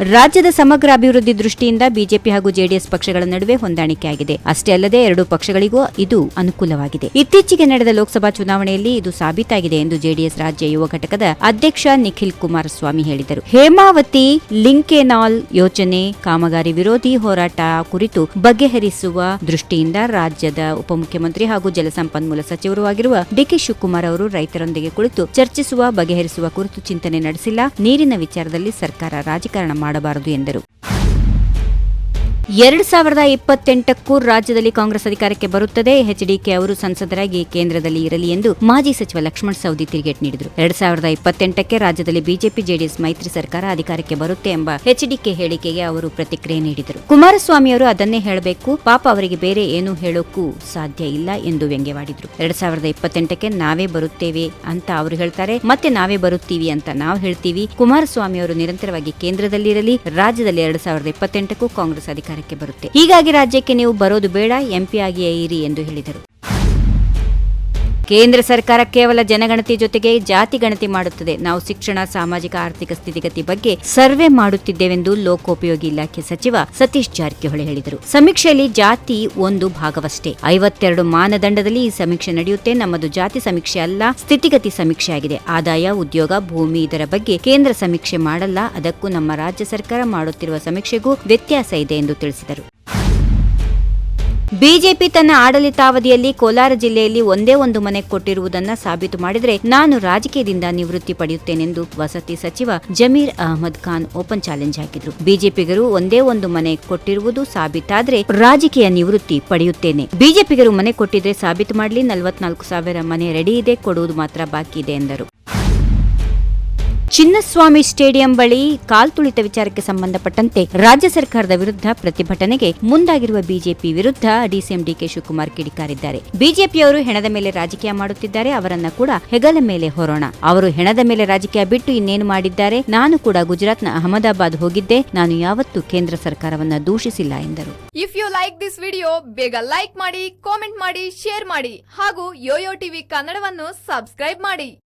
ರಾಜ್ಯದ ಸಮಗ್ರ ಅಭಿವೃದ್ಧಿ ದೃಷ್ಟಿಯಿಂದ ಬಿಜೆಪಿ ಹಾಗೂ ಜೆಡಿಎಸ್ ಪಕ್ಷಗಳ ನಡುವೆ ಹೊಂದಾಣಿಕೆಯಾಗಿದೆ. ಅಷ್ಟೇ ಅಲ್ಲದೆ ಎರಡೂ ಪಕ್ಷಗಳಿಗೂ ಇದು ಅನುಕೂಲವಾಗಿದೆ. ಇತ್ತೀಚೆಗೆ ನಡೆದ ಲೋಕಸಭಾ ಚುನಾವಣೆಯಲ್ಲಿ ಇದು ಸಾಬೀತಾಗಿದೆ ಎಂದು ಜೆಡಿಎಸ್ ರಾಜ್ಯ ಯುವ ಘಟಕದ ಅಧ್ಯಕ್ಷ ನಿಖಿಲ್ ಕುಮಾರಸ್ವಾಮಿ ಹೇಳಿದರು. ಹೇಮಾವತಿ ಲಿಂಕೆನಾಲ್ ಯೋಜನೆ, ಕಾಮಗಾರಿ ವಿರೋಧಿ ಹೋರಾಟ ಕುರಿತು ಬಗೆಹರಿಸುವ ದೃಷ್ಟಿಯಿಂದ ರಾಜ್ಯದ ಉಪಮುಖ್ಯಮಂತ್ರಿ ಹಾಗೂ ಜಲಸಂಪನ್ಮೂಲ ಸಚಿವರೂ ಆಗಿರುವ ಡಿಕೆ ಶಿವಕುಮಾರ್ ಅವರು ರೈತರೊಂದಿಗೆ ಕುಳಿತು ಚರ್ಚಿಸುವ, ಬಗೆಹರಿಸುವ ಕುರಿತು ಚಿಂತನೆ ನಡೆಸಿಲ್ಲ. ನೀರಿನ ವಿಚಾರದಲ್ಲಿ ಸರ್ಕಾರ ರಾಜಕಾರಣ ಮಾಡಬಾರದು ಎಂದರು ಎರಡ್ ಸಾವಿರದ ಇಪ್ಪತ್ತೆಂಟಕ್ಕೂ ರಾಜ್ಯದಲ್ಲಿ ಕಾಂಗ್ರೆಸ್ ಅಧಿಕಾರಕ್ಕೆ ಬರುತ್ತದೆ. ಎಚ್ಡಿಕೆ ಅವರು ಸಂಸದರಾಗಿ ಕೇಂದ್ರದಲ್ಲಿ ಇರಲಿ ಎಂದು ಮಾಜಿ ಸಚಿವ ಲಕ್ಷ್ಮಣ್ ಸವದಿ ತಿರುಗೇಟ್ ನೀಡಿದರು. ಎರಡ್ ಸಾವಿರದ ಇಪ್ಪತ್ತೆಂಟಕ್ಕೆ ರಾಜ್ಯದಲ್ಲಿ ಬಿಜೆಪಿ, ಜೆಡಿಎಸ್ ಮೈತ್ರಿ ಸರ್ಕಾರ ಅಧಿಕಾರಕ್ಕೆ ಬರುತ್ತೆ ಎಂಬ ಎಚ್ಡಿಕೆ ಹೇಳಿಕೆಗೆ ಅವರು ಪ್ರತಿಕ್ರಿಯೆ ನೀಡಿದರು. ಕುಮಾರಸ್ವಾಮಿ ಅವರು ಅದನ್ನೇ ಹೇಳಬೇಕು. ಪಾಪ ಅವರಿಗೆ ಬೇರೆ ಏನೂ ಹೇಳೋಕ್ಕೂ ಸಾಧ್ಯ ಇಲ್ಲ ಎಂದು ವ್ಯಂಗ್ಯವಾಡಿದ್ರು. ಎರಡ್ ಸಾವಿರದ ಇಪ್ಪತ್ತೆಂಟಕ್ಕೆ ನಾವೇ ಬರುತ್ತೇವೆ ಅಂತ ಅವರು ಹೇಳ್ತಾರೆ. ಮತ್ತೆ ನಾವೇ ಬರುತ್ತೀವಿ ಅಂತ ನಾವು ಹೇಳ್ತೀವಿ. ಕುಮಾರಸ್ವಾಮಿ ಅವರು ನಿರಂತರವಾಗಿ ಕೇಂದ್ರದಲ್ಲಿರಲಿ. ರಾಜ್ಯದಲ್ಲಿ ಎರಡ್ ಸಾವಿರದ ಇಪ್ಪತ್ತೆಂಟಕ್ಕೂ ಕಾಂಗ್ರೆಸ್ ಅಧಿಕಾರಕ್ಕೆ ಬರುತ್ತೆ. ಹೀಗಾಗಿ ರಾಜ್ಯಕ್ಕೆ ನೀವು ಬರೋದು ಬೇಡ ಎಂಪಿ ಆಗಿಯೇ ಇರಿ ಎಂದು ಹೇಳಿದರು. ಕೇಂದ್ರ ಸರ್ಕಾರ ಕೇವಲ ಜನಗಣತಿ ಜೊತೆಗೆ ಜಾತಿ ಗಣತಿ ಮಾಡುತ್ತದೆ. ನಾವು ಶಿಕ್ಷಣ, ಸಾಮಾಜಿಕ, ಆರ್ಥಿಕ ಸ್ಥಿತಿಗತಿ ಬಗ್ಗೆ ಸರ್ವೆ ಮಾಡುತ್ತಿದ್ದೇವೆಂದು ಲೋಕೋಪಯೋಗಿ ಇಲಾಖೆ ಸಚಿವ ಸತೀಶ್ ಜಾರಕಿಹೊಳಿ ಹೇಳಿದರು. ಸಮೀಕ್ಷೆಯಲ್ಲಿ ಜಾತಿ ಒಂದು ಭಾಗವಷ್ಟೇ. ಐವತ್ತೆರಡು ಮಾನದಂಡದಲ್ಲಿ ಈ ಸಮೀಕ್ಷೆ ನಡೆಯುತ್ತೆ. ನಮ್ಮದು ಜಾತಿ ಸಮೀಕ್ಷೆ ಅಲ್ಲ, ಸ್ಥಿತಿಗತಿ ಸಮೀಕ್ಷೆಯಾಗಿದೆ ಆದಾಯ, ಉದ್ಯೋಗ, ಭೂಮಿ ಇದರ ಬಗ್ಗೆ ಕೇಂದ್ರ ಸಮೀಕ್ಷೆ ಮಾಡಲ್ಲ. ಅದಕ್ಕೂ ನಮ್ಮ ರಾಜ್ಯ ಸರ್ಕಾರ ಮಾಡುತ್ತಿರುವ ಸಮೀಕ್ಷೆಗೂ ವ್ಯತ್ಯಾಸ ಇದೆ ಎಂದು ತಿಳಿಸಿದರು. ಬಿಜೆಪಿ ತನ್ನ ಆಡಳಿತಾವಧಿಯಲ್ಲಿ ಕೋಲಾರ ಜಿಲ್ಲೆಯಲ್ಲಿ ಒಂದೇ ಒಂದು ಮನೆ ಕೊಟ್ಟಿರುವುದನ್ನು ಸಾಬೀತು ಮಾಡಿದರೆ ನಾನು ರಾಜಕೀಯದಿಂದ ನಿವೃತ್ತಿ ಪಡೆಯುತ್ತೇನೆಂದು ವಸತಿ ಸಚಿವ ಜಮೀರ್ ಅಹಮದ್ ಖಾನ್ ಓಪನ್ ಚಾಲೆಂಜ್ ಹಾಕಿದ್ರು. ಬಿಜೆಪಿಗರು ಒಂದೇ ಒಂದು ಮನೆ ಕೊಟ್ಟಿರುವುದು ಸಾಬೀತಾದರೆ ರಾಜಕೀಯ ನಿವೃತ್ತಿ ಪಡೆಯುತ್ತೇನೆ. ಬಿಜೆಪಿಗರು ಮನೆ ಕೊಟ್ಟಿದ್ರೆ ಸಾಬೀತು ಮಾಡಲಿ ನಲವತ್ನಾಲ್ಕು ಸಾವಿರ ಮನೆ ರೆಡಿ ಇದೆ, ಕೊಡುವುದು ಮಾತ್ರ ಬಾಕಿ ಇದೆ ಎಂದರು. ಚಿನ್ನಸ್ವಾಮಿ ಸ್ಟೇಡಿಯಂ ಬಳಿ ಕಾಲ್ತುಳಿತ ವಿಚಾರಕ್ಕೆ ಸಂಬಂಧಪಟ್ಟಂತೆ ರಾಜ್ಯ ಸರ್ಕಾರದ ವಿರುದ್ಧ ಪ್ರತಿಭಟನೆಗೆ ಮುಂದಾಗಿರುವ ಬಿಜೆಪಿ ವಿರುದ್ಧ ಡಿಸಿಎಂ ಡಿಕೆ ಶಿವಕುಮಾರ್ ಕಿಡಿಕಾರಿದ್ದಾರೆ. ಬಿಜೆಪಿಯವರು ಹೆಣದ ಮೇಲೆ ರಾಜಕೀಯ ಮಾಡುತ್ತಿದ್ದಾರೆ, ಅವರನ್ನ ಕೂಡ ಹೆಗಲ ಮೇಲೆ ಹೊರೋಣ. ಅವರು ಹೆಣದ ಮೇಲೆ ರಾಜಕೀಯ ಬಿಟ್ಟು ಇನ್ನೇನು ಮಾಡಿದ್ದಾರೆ? ನಾನು ಕೂಡ ಗುಜರಾತ್ನ ಅಹಮದಾಬಾದ್ ಹೋಗಿದ್ದೆ, ನಾನು ಯಾವತ್ತೂ ಕೇಂದ್ರ ಸರ್ಕಾರವನ್ನ ದೂಷಿಸಿಲ್ಲ ಎಂದರು. If you like this video ಬೇಗ ಲೈಕ್ ಮಾಡಿ ಕಾಮೆಂಟ್ ಮಾಡಿ ಶೇರ್ ಮಾಡಿ ಹಾಗೂ ಯೋಯೋ ಟಿವಿ ಕನ್ನಡವನ್ನು ಸಬ್ಸ್ಕ್ರೈಬ್ ಮಾಡಿ.